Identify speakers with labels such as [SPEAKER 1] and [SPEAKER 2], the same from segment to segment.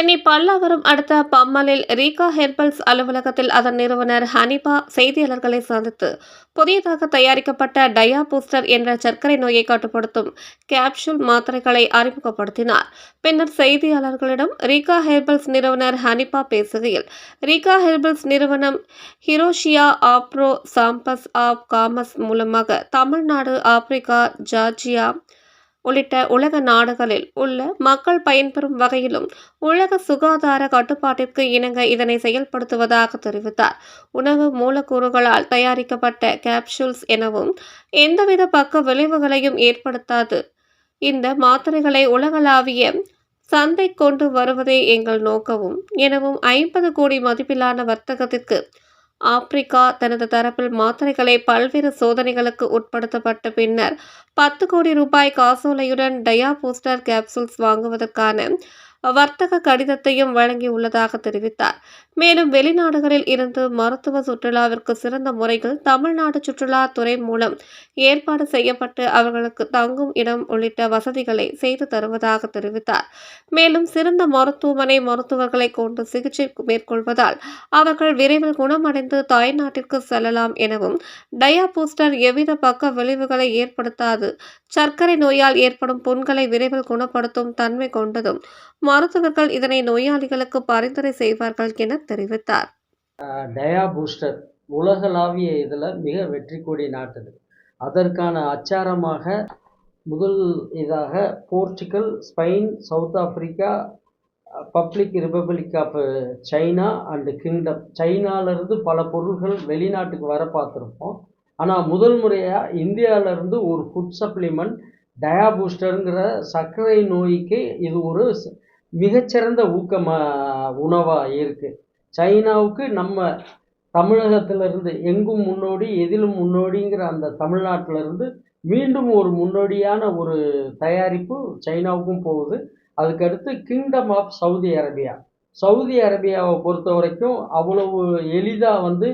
[SPEAKER 1] சென்னை பல்லாவரம் அடுத்த பம்மலில் ரீகா ஹெர்பல்ஸ் அலுவலகத்தில் அதன் நிறுவனர் ஹனிபா செய்தியாளர்களை சந்தித்து புதியதாக தயாரிக்கப்பட்ட டயா பூஸ்டர் என்ற சர்க்கரை நோயை கட்டுப்படுத்தும் கேப்சூல் மாத்திரைகளை அறிமுகப்படுத்தினார். பின்னர் செய்தியாளர்களிடம் ரீகா ஹெர்பல்ஸ் நிறுவனர் ஹனிபா பேசுகையில் ரீகா ஹெர்பல்ஸ் நிறுவனம் ஹிரோஷியா ஆப்ரோ சாம்பஸ் ஆப் காமஸ் மூலமாக தமிழ்நாடு ஆப்பிரிக்கா ஜார்ஜியா உள்ளிட்ட உலக நாடுகளில் உள்ள மக்கள் பயன்பெறும் வகையிலும் உலக சுகாதார கட்டுப்பாட்டிற்கு இணங்க இதனை செயல்படுத்துவதாக தெரிவித்தார். உணவு மூலக்கூறுகளால் தயாரிக்கப்பட்ட கேப்சூல்ஸ் எனவும் எந்தவித பக்க விளைவுகளையும் ஏற்படுத்தாது. இந்த மாத்திரைகளை உலகளாவிய சந்தை கொண்டு வருவதே எங்கள் நோக்கமும். எனவும் ஐம்பது கோடி மதிப்பிலான வர்த்தகத்திற்கு ஆப்பிரிக்கா தனது தரப்பில் மாத்திரைகளை பல்வேறு சோதனைகளுக்கு உட்படுத்தப்பட்ட பின்னர் பத்து கோடி ரூபாய் காசோலையுடன் டயா பூஸ்டர் கேப்சூல்ஸ் வாங்குவதற்கான வர்த்தக கடிதத்தையும் வழங்கியுள்ளதாக தெரிவித்தார். மேலும் வெளிநாடுகளில் இருந்து மருத்துவ சுற்றுலாவிற்கு சிறந்த முறைகள் தமிழ்நாடு சுற்றுலாத்துறை மூலம் ஏற்பாடு செய்யப்பட்டு அவர்களுக்கு தங்கும் இடம் உள்ளிட்ட வசதிகளை செய்து தருவதாக தெரிவித்தார். மேலும் சிறந்த மருத்துவமனை மருத்துவர்களை கொண்டு சிகிச்சை மேற்கொள்வதால் அவர்கள் விரைவில் குணமடைந்து தாய்நாட்டிற்கு செல்லலாம் எனவும் டயா பூஸ்டர் எவ்வித பக்க விளைவுகளை ஏற்படுத்தாது சர்க்கரை நோயால் ஏற்படும் புண்களை விரைவில் குணப்படுத்தும் தன்மை கொண்டதும் மருத்துவர்கள் இதனை நோயாளிகளுக்கு பரிந்துரை செய்வார்கள் என தெரிவித்தார்.
[SPEAKER 2] டயா பூஸ்டர் உலகளாவிய இதில் மிக வெற்றி கொடி நாட்டுது. அதற்கான அச்சாரமாக முதல் இதாக Portugal Spain South Africa public republic of China and kingdom. சைனாலேருந்து பல பொருள்கள் வெளிநாட்டுக்கு வர பார்த்துருப்போம். ஆனால் முதல் முறையாக இந்தியாவிலேருந்து ஒரு ஃபுட் சப்ளிமெண்ட் டயா பூஸ்டருங்கிற சர்க்கரை நோய்க்கு இது ஒரு மிகச்சிறந்த ஊக்கமாக உணவாக இருக்குது சைனாவுக்கு நம்ம தமிழகத்திலிருந்து எங்கும் முன்னோடி எதிலும் முன்னோடிங்கிற அந்த தமிழ்நாட்டிலிருந்து மீண்டும் ஒரு முன்னோடியான ஒரு தயாரிப்பு சைனாவுக்கும் போகுது. அதுக்கடுத்து kingdom of Saudi Arabia Saudi அரேபியாவை பொறுத்த வரைக்கும் அவ்வளவு எளிதாக வந்து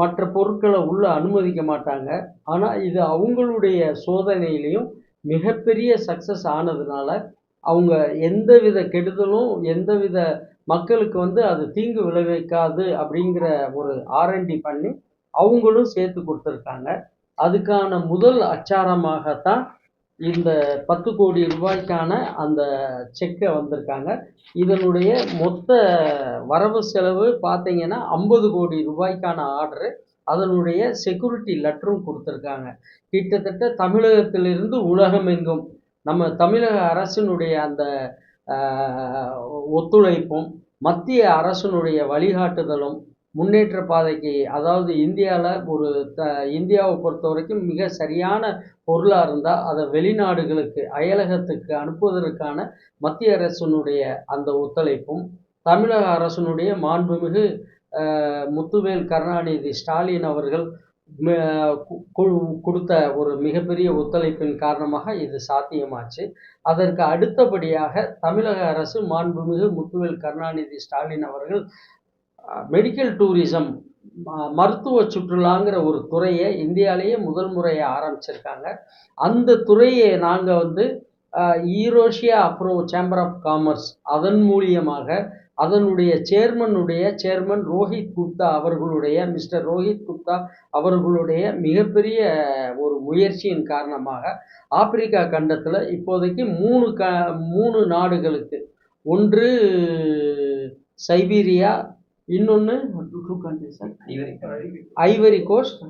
[SPEAKER 2] மற்ற பொருட்களை உள்ள அனுமதிக்க மாட்டாங்க. ஆனால் இது அவங்களுடைய சோதனையிலையும் மிகப்பெரிய சக்ஸஸ் ஆனதுனால அவங்க எந்தவித கெடுதலும் எந்தவித மக்களுக்கு வந்து அது தீங்கு விளைவிக்காது அப்படிங்கிற ஒரு ஆர்என்டி பண்ணி அவங்களும் சேர்த்து கொடுத்துருக்காங்க. அதுக்கான முதல் அச்சாரமாகத்தான் இந்த பத்து கோடி ரூபாய்க்கான அந்த செக்கை வந்திருக்காங்க. இதனுடைய மொத்த வரவு செலவு பார்த்தீங்கன்னா ஐம்பது கோடி ரூபாய்க்கான ஆர்டரு. அதனுடைய செக்யூரிட்டி லெட்டரும் கொடுத்துருக்காங்க. கிட்டத்தட்ட தமிழகத்திலிருந்து உலகமெங்கும் நம்ம தமிழக அரசினுடைய அந்த ஒத்துழைப்பும் மத்திய அரசினுடைய வழிகாட்டுதலும் முன்னேற்ற பாதைக்கு அதாவது இந்தியாவில் ஒரு த இந்தியாவை பொறுத்த வரைக்கும் மிக சரியான பொருளாக இருந்தால் அதை வெளிநாடுகளுக்கு அயலகத்துக்கு அனுப்புவதற்கான மத்திய அரசினுடைய அந்த ஒத்துழைப்பும் தமிழக அரசினுடைய மாண்புமிகு முத்துவேல் கருணாநிதி ஸ்டாலின் அவர்கள் கொடுத்த ஒரு மிகப்பெரிய ஒத்துழைப்பின் காரணமாக இது சாத்தியமாச்சு. அதற்கு அடுத்தபடியாக தமிழக அரசு மாண்புமிகு முத்துவேல் கருணாநிதி ஸ்டாலின் அவர்கள் மெடிக்கல் டூரிசம் மருத்துவ சுற்றுலாங்கிற ஒரு துறையை இந்தியாவிலேயே முதல் முறையை ஆரம்பிச்சிருக்காங்க. அந்த துறையை நாங்கள் வந்து ஈரோஷியா அப்புறம் சேம்பர் ஆஃப் காமர்ஸ் அதன் மூலியமாக அதனுடைய சேர்மனுடைய சேர்மன் ரோஹித் குப்தா அவர்களுடைய மிஸ்டர் ரோஹித் குப்தா அவர்களுடைய மிகப்பெரிய ஒரு முயற்சியின் காரணமாக ஆப்பிரிக்கா கண்டத்தில் இப்போதைக்கு மூணு க மூணு நாடுகளுக்கு. ஒன்று சைபீரியா இன்னொன்று ஐவரி கோஸ்ட்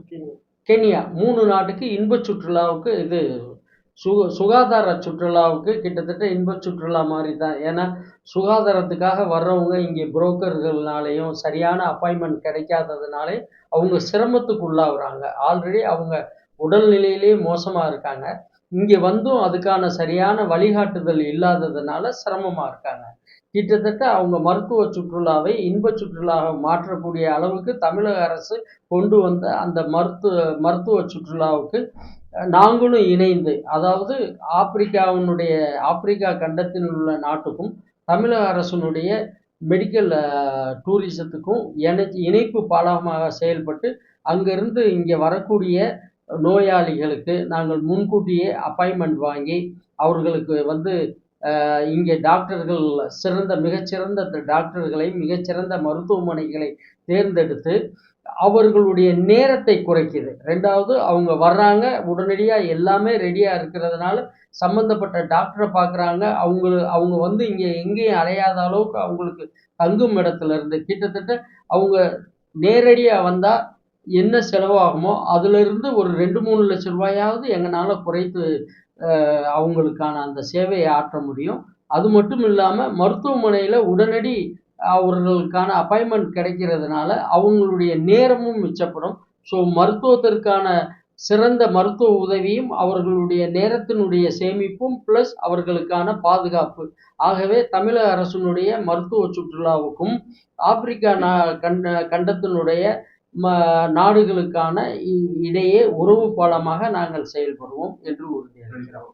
[SPEAKER 2] கென்யா. மூணு நாட்டுக்கு இன்ப சுற்றுலாவுக்கு இது சு சுகாதார சுற்றுலாவுக்கு கிட்டத்தட்ட இன்ப சுற்றுலா மாதிரி தான் ஏன்னா சுகாதாரத்துக்காக வர்றவங்க இங்கே புரோக்கர்கள்னாலையும் சரியான அப்பாயின்மெண்ட் கிடைக்காததுனாலே அவங்க சிரமத்துக்கு உள்ளாகுறாங்க. ஆல்ரெடி அவங்க உடல்நிலையிலே மோசமாக இருக்காங்க. இங்கே வந்தும் அதுக்கான சரியான வழிகாட்டுதல் இல்லாததுனால சிரமமாக இருக்காங்க. கிட்டத்தட்ட அவங்க மருத்துவ சுற்றுலாவை இன்ப சுற்றுலாவை மாற்றக்கூடிய அளவுக்கு தமிழக அரசு கொண்டு வந்த அந்த மருத்துவ மருத்துவ சுற்றுலாவுக்கு நாங்களும் இணைந்து அதாவது ஆப்பிரிக்காவினுடைய ஆப்பிரிக்கா கண்டத்தில் உள்ள நாட்டுக்கும் தமிழக அரசினுடைய மெடிக்கல் டூரிசத்துக்கும் இணை இணைப்பு பாலமாக செயல்பட்டு அங்கிருந்து இங்கே வரக்கூடிய நோயாளிகளுக்கு நாங்கள் முன்கூட்டியே அப்பாயின்மெண்ட் வாங்கி அவர்களுக்கு வந்து இங்கே டாக்டர்கள் சிறந்த மிகச்சிறந்த டாக்டர்களை மிகச்சிறந்த மருத்துவமனைகளை தேர்ந்தெடுத்து அவர்களுடைய நேரத்தை குறைக்குது. ரெண்டாவது அவங்க வர்றாங்க உடனடியாக எல்லாமே ரெடியாக இருக்கிறதுனால சம்மந்தப்பட்ட டாக்டரை பார்க்குறாங்க அவங்க அவங்க வந்து இங்கே எங்கேயும் அலையாத அளவுக்கு அவங்களுக்கு தங்கும் இடத்துல இருந்து கிட்டத்தட்ட அவங்க நேரடியாக வந்தால் என்ன செலவாகுமோ அதிலிருந்து ஒரு ரெண்டு மூணு லட்ச ரூபாயாவது எங்களால் குறைத்து அவங்களுக்கான அந்த சேவையை ஆற்ற முடியும். அது மட்டும் இல்லாமல் மருத்துவமனையில் உடனடி அவர்களுக்கான அப்பாயின்மெண்ட் கிடைக்கிறதுனால அவங்களுடைய நேரமும் மிச்சப்படும். ஸோ மருத்துவத்திற்கான சிறந்த மருத்துவ உதவியும் அவர்களுடைய நேரத்தினுடைய சேமிப்பும் ப்ளஸ் அவர்களுக்கான பாதுகாப்பு. ஆகவே தமிழக அரசினுடைய மருத்துவ சுற்றுலாவுக்கும் ஆப்பிரிக்கா நா கண்ட கண்டத்தினுடைய ம நாடுகளுக்கான இ- இடையே உறவு பாலமாக நாங்கள் செயல்படுவோம் என்று உறுதியளிக்கிறோம்.